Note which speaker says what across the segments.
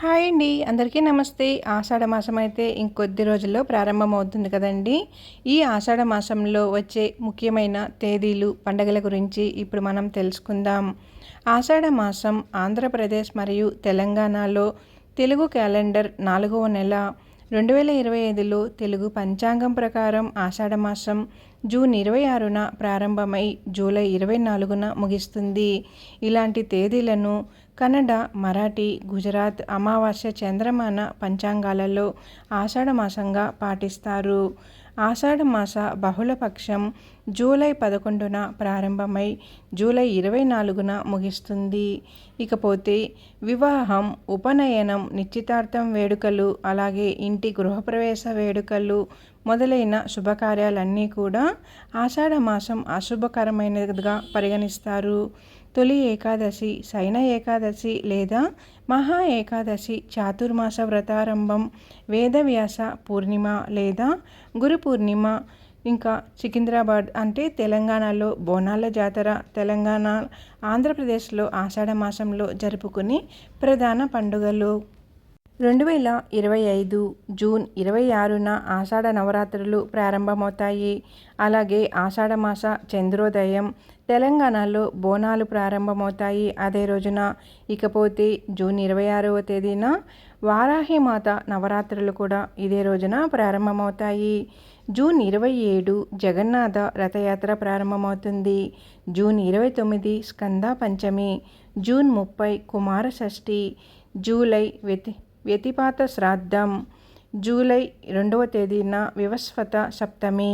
Speaker 1: Hi అండి. అందరికీ నమస్తే. ఆషాఢ మాసం అయితే ఇంకొద్ది రోజుల్లో ప్రారంభమవుతుంది కదండి. ఈ ఆషాఢ మాసంలో వచ్చే ముఖ్యమైన తేదీలు పండగల గురించి ఇప్పుడు మనం తెలుసుకుందాం. ఆషాఢ మాసం ఆంధ్రప్రదేశ్ మరియు తెలంగాణలో తెలుగు క్యాలెండర్ నాలుగవ నెల. రెండు వేల ఇరవై ఐదులో తెలుగు పంచాంగం ప్రకారం ఆషాఢ మాసం జూన్ ఇరవై ఆరున ప్రారంభమై జూలై ఇరవై నాలుగున ముగిస్తుంది. ఇలాంటి తేదీలను కన్నడ మరాఠీ గుజరాత్ అమావాస్య చంద్రమాన పంచాంగాలలో ఆషాఢమాసంగా పాటిస్తారు. ఆషాఢ మాస బహుళపక్షం జూలై పదకొండున ప్రారంభమై జూలై ఇరవై నాలుగున ముగిస్తుంది. ఇకపోతే వివాహం ఉపనయనం నిశ్చితార్థం వేడుకలు అలాగే ఇంటి గృహప్రవేశ వేడుకలు మొదలైన శుభకార్యాలన్నీ కూడా ఆషాఢ మాసం అశుభకరమైనదిగా పరిగణిస్తారు. తొలి ఏకాదశి శయన ఏకాదశి లేదా మహా ఏకాదశి చాతుర్మాస వ్రతారంభం వేదవ్యాస పూర్ణిమ లేదా గురు పూర్ణిమ. ఇంకా సికింద్రాబాద్ అంటే తెలంగాణలో బోనాల జాతర తెలంగాణ ఆంధ్రప్రదేశ్లో ఆషాఢ మాసంలో జరుపుకునే ప్రధాన పండుగలు. రెండు వేల ఇరవై ఐదు జూన్ ఇరవై ఆరున ఆషాఢ నవరాత్రులు ప్రారంభమవుతాయి. అలాగే ఆషాఢ మాస చంద్రోదయం తెలంగాణలో బోనాలు ప్రారంభమవుతాయి. అదే రోజున ఇకపోతే జూన్ ఇరవై ఆరవ తేదీన వారాహిమాత నవరాత్రులు కూడా ఇదే రోజున ప్రారంభమవుతాయి. జూన్ ఇరవై ఏడు జగన్నాథ రథయాత్ర ప్రారంభమవుతుంది. జూన్ ఇరవై తొమ్మిది స్కంద పంచమి. జూన్ ముప్పై కుమార షష్ఠి జూలై వ్యతి వ్యతిపాత శ్రాద్ధం. జూలై రెండవ తేదీన వివస్వత సప్తమి.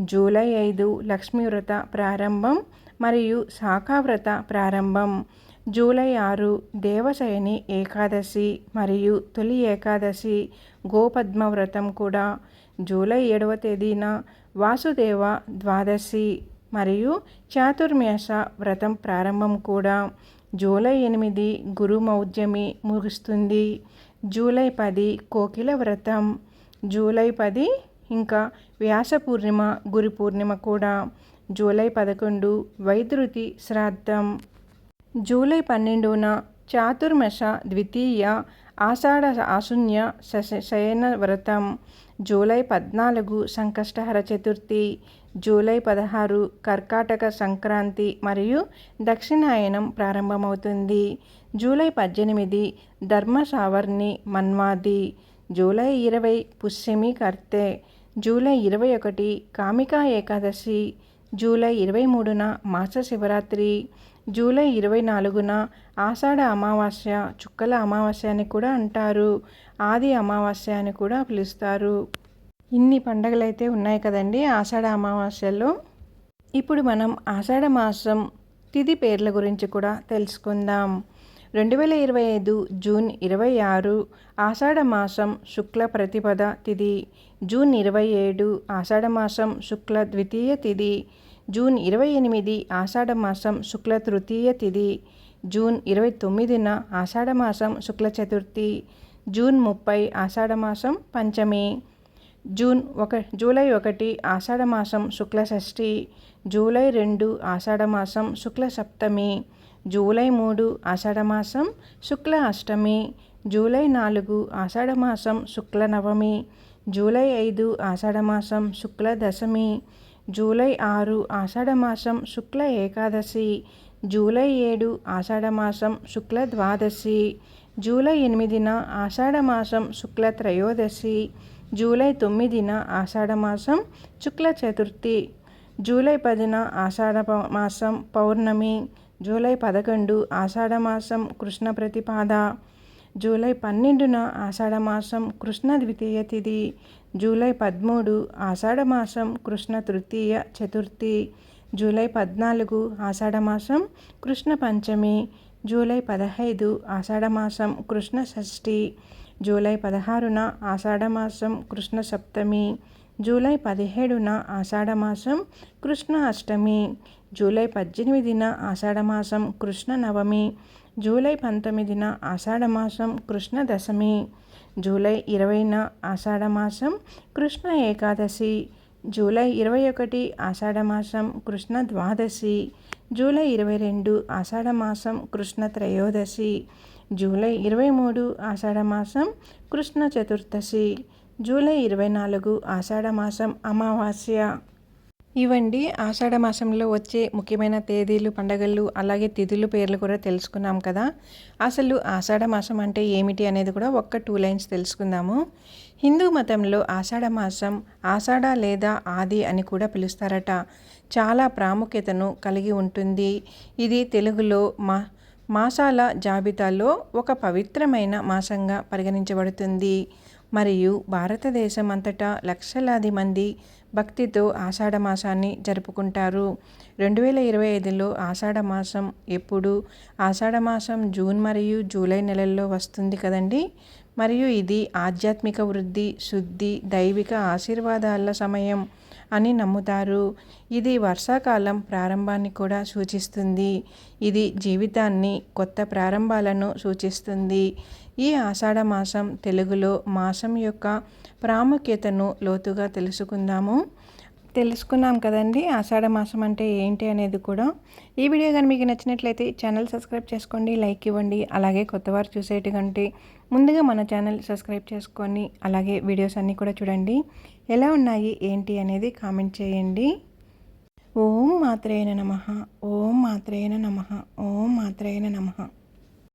Speaker 1: జూలై ఐదు లక్ష్మీ వ్రత ప్రారంభం మరియు శాఖావ్రత ప్రారంభం. జూలై ఆరు దేవశయని ఏకాదశి మరియు తొలి ఏకాదశి గోపద్మ వ్రతం కూడా. జూలై ఏడవ తేదీన వాసుదేవ ద్వాదశి మరియు చాతుర్మ్యాస వ్రతం ప్రారంభం కూడా. జూలై ఎనిమిది గురుమౌద్యమి ముగుస్తుంది. జూలై పది కోకిల వ్రతం. జూలై పది ఇంకా వ్యాస పూర్ణిమ గురి పూర్ణిమ కూడా. జూలై పదకొండు వైద్యుతి శ్రాద్ధం. జూలై పన్నెండున చాతుర్మశ ద్వితీయ ఆషాఢ ఆశున్య శయన వ్రతం. జూలై పద్నాలుగు సంకష్టహర చతుర్థి జూలై పదహారు కర్కాటక సంక్రాంతి మరియు దక్షిణాయనం ప్రారంభమవుతుంది. జూలై పద్దెనిమిది ధర్మ సావర్ణి మన్వాది జూలై ఇరవై పుష్యమి కర్తె జూలై ఇరవై ఒకటి కామికా ఏకాదశి జూలై ఇరవై మూడున మాస శివరాత్రి జూలై ఇరవై నాలుగున ఆషాఢ అమావాస్య చుక్కల అమావాస్య అని కూడా అంటారు. ఆది అమావాస్య అని కూడా పిలుస్తారు. ఇన్ని పండగలు అయితే ఉన్నాయి కదండి ఆషాఢ అమావాస్యలో ఇప్పుడు మనం ఆషాఢ మాసం తిథి పేర్ల గురించి కూడా తెలుసుకుందాం. రెండు వేల ఇరవై ఐదు జూన్ ఇరవై ఆరు ఆషాఢ మాసం శుక్ల ప్రతిపద తిథి జూన్ ఇరవై ఏడు ఆషాఢ మాసం శుక్ల ద్వితీయ తిథి జూన్ ఇరవై ఎనిమిది ఆషాఢ మాసం శుక్ల తృతీయ తిథి జూన్ ఇరవై తొమ్మిదిన ఆషాఢ మాసం శుక్ల చతుర్థి. జూన్ ముప్పై ఆషాఢ మాసం పంచమి. జూన్ ఒక జూలై ఒకటి ఆషాఢ మాసం శుక్ల షష్ఠి. జూలై రెండు ఆషాఢ మాసం శుక్ల సప్తమి. జూలై మూడు ఆషాఢమాసం శుక్ల అష్టమి. జూలై నాలుగు ఆషాఢమాసం శుక్ల నవమి. జూలై ఐదు ఆషాఢమాసం శుక్ల దశమి. జూలై ఆరు ఆషాఢమాసం శుక్ల ఏకాదశి. జూలై ఏడు ఆషాఢమాసం శుక్ల ద్వాదశి. జూలై ఎనిమిదిన ఆషాఢమాసం శుక్ల త్రయోదశి. జూలై తొమ్మిదిన ఆషాఢమాసం శుక్ల చతుర్థి. జూలై పదిన ఆషాఢ మాసం పౌర్ణమి. జూలై పదకొండు ఆషాఢమాసం కృష్ణ ప్రతిపాద. జూలై పన్నెండున ఆషాఢమాసం కృష్ణ ద్వితీయ తిథి జూలై పదమూడు ఆషాఢమాసం కృష్ణ తృతీయ చతుర్థి. జూలై పద్నాలుగు ఆషాఢమాసం కృష్ణ పంచమి. జూలై పదహైదు ఆషాఢమాసం కృష్ణ షష్ఠి. జూలై పదహారున ఆషాఢమాసం కృష్ణ సప్తమి. జూలై పదిహేడున ఆషాఢమాసం కృష్ణ అష్టమి జూలై పద్దెనిమిదిన ఆషాఢమాసం కృష్ణ నవమి జూలై పంతొమ్మిదిన ఆషాఢమాసం కృష్ణ దశమి జూలై ఇరవైన ఆషాఢమాసం కృష్ణ ఏకాదశి జూలై ఇరవై ఒకటి ఆషాఢమాసం కృష్ణ ద్వాదశి జూలై ఇరవై రెండు ఆషాఢమాసం కృష్ణ త్రయోదశి జూలై ఇరవై మూడు ఆషాఢమాసం కృష్ణ చతుర్దశి జూలై ఇరవై నాలుగు ఆషాఢమాసం అమావాస్య. ఇవండి ఆషాఢ మాసంలో వచ్చే ముఖ్యమైన తేదీలు పండగలు అలాగే తిథులు పేర్లు కూడా తెలుసుకున్నాం కదా. అసలు ఆషాఢ మాసం అంటే ఏమిటి అనేది కూడా ఒక్క టూ లైన్స్ తెలుసుకుందాము. హిందూ మతంలో ఆషాఢ మాసం ఆషాఢ లేదా ఆది అని కూడా పిలుస్తారట. చాలా ప్రాముఖ్యతను కలిగి ఉంటుంది. ఇది తెలుగులో మా మాసాల జాబితాలో ఒక పవిత్రమైన మాసంగా పరిగణించబడుతుంది. మరియు భారతదేశం అంతటా లక్షలాది మంది భక్తితో ఆషాఢ మాసాన్ని జరుపుకుంటారు. రెండు వేల ఇరవై ఐదులో ఆషాఢ మాసం ఎప్పుడు ఆషాఢ మాసం జూన్ మరియు జూలై నెలల్లో వస్తుంది కదండి? మరియు ఇది ఆధ్యాత్మిక వృద్ధి శుద్ధి దైవిక ఆశీర్వాదాల సమయం అని నమ్ముతారు. ఇది వర్షాకాలం ప్రారంభాన్ని కూడా సూచిస్తుంది. ఇది జీవితాన్ని కొత్త ప్రారంభాలను సూచిస్తుంది. ఈ ఆషాఢ మాసం తెలుగులో మాసం యొక్క ప్రాముఖ్యతను లోతుగా తెలుసుకుందాము. తెలుసుకున్నాం కదండి. ఆషాఢ మాసం అంటే ఏంటి అనేది కూడా. ఈ వీడియో కానీ మీకు నచ్చినట్లయితే ఛానల్ సబ్స్క్రైబ్ చేసుకోండి లైక్ ఇవ్వండి అలాగే కొత్తవారు చూసేటి కంటే ముందుగా మన ఛానల్ సబ్స్క్రైబ్ చేసుకొని అలాగే వీడియోస్ అన్నీ కూడా చూడండి. ఎలా ఉన్నాయి ఏంటి అనేది కామెంట్ చేయండి. ఓం మాత్రేన నమ ఓం మాత్రేన నమ ఓం మాత్రేన నమ.